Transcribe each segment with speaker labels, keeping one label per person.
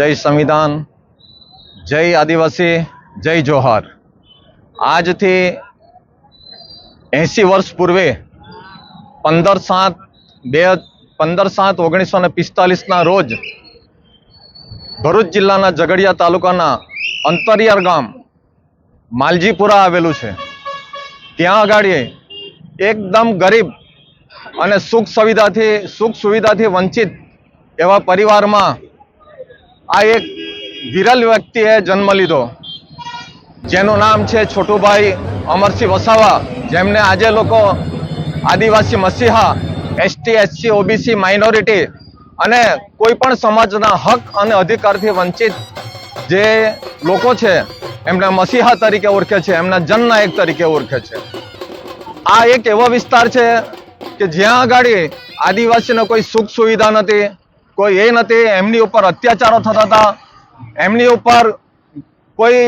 Speaker 1: જય સંવિધાન, જય આદિવાસી, જય જોહાર. આજથી એંસી વર્ષ પૂર્વે પંદર સાત બે, પંદર સાત ઓગણીસો ને પિસ્તાલીસના રોજ ભરૂચ જિલ્લાના ઝઘડિયા તાલુકાના અંતરિયાર ગામ માલજીપુરા આવેલું છે. ત્યાં આગળ એકદમ ગરીબ અને સુખ સુવિધાથી સુખ સુવિધાથી વંચિત એવા પરિવારમાં આ એક વિરલ વ્યક્તિએ જન્મ લીધો. જેનું નામ છે છોટુભાઈ અમરસિંહ વસાવા, જેમને આજે લોકો આદિવાસી મસીહા, એસટી, એસસી, ઓબીસી માઇનોરિટી અને કોઈ પણ સમાજના હક અને અધિકારથી વંચિત જે લોકો છે, એમને મસીહા તરીકે ઓળખે છે, એમના જનનાયક તરીકે ઓળખે છે. આ એક એવો વિસ્તાર છે કે જ્યાં આગળ આદિવાસીને કોઈ સુખ સુવિધા નથી કોઈ એ નથી, એમની ઉપર અત્યાચારો થતા હતા, એમની ઉપર કોઈ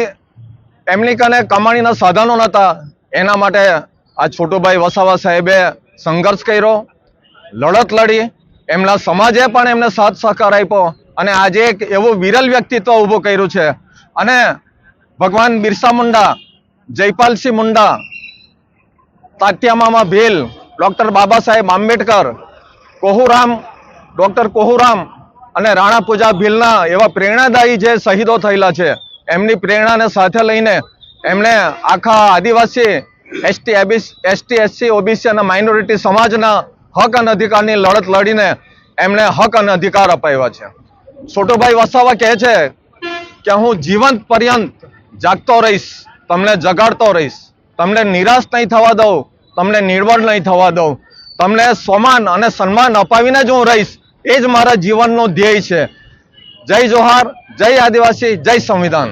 Speaker 1: એમની કને કમાણીના સાધનો નહોતા. એના માટે આ છોટુભાઈ વસાવા સાહેબે સંઘર્ષ કર્યો, લડત લડી, એમના સમાજે પણ એમને સાથ સહકાર આપ્યો અને આજે એક એવું વિરલ વ્યક્તિત્વ ઊભું કર્યું છે. અને ભગવાન બિરસા મુંડા, જયપાલસિંહ મુંડા, તાત્યામામા ભીલ, ડૉક્ટર બાબા સાહેબ આંબેડકર, કોહુરામ ડોક્ટર કોહુરામ અને રાણા પૂજા ભીલના એવા પ્રેરણાદાયી જે શહીદો થયેલા છે, એમની પ્રેરણાને સાથે લઈને એમણે આખા Adivasi ST ST, SC, OBC અને માઇનોરિટી સમાજના હક અને અધિકારની લડત લડીને એમણે હક અને અધિકાર અપાવ્યા છે. છોટુભાઈ વસાવા કહે છે કે હું જીવંત પર્યંત જાગતો રહીશ, તમને જગાડતો રહીશ, તમને નિરાશ નહીં થવા દઉં, તમને નિર્બળ નહીં થવા દઉં, તમને સમાન અને સન્માન અપાવીને જ હું રહીશ એ જ મારા જીવનનો ધ્યેય છે. જય જોહાર જય આદિવાસી જય સંવિધાન.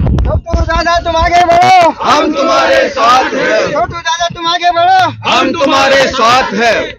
Speaker 2: દાદા તુમ
Speaker 1: આગે બળો હમ હૈ.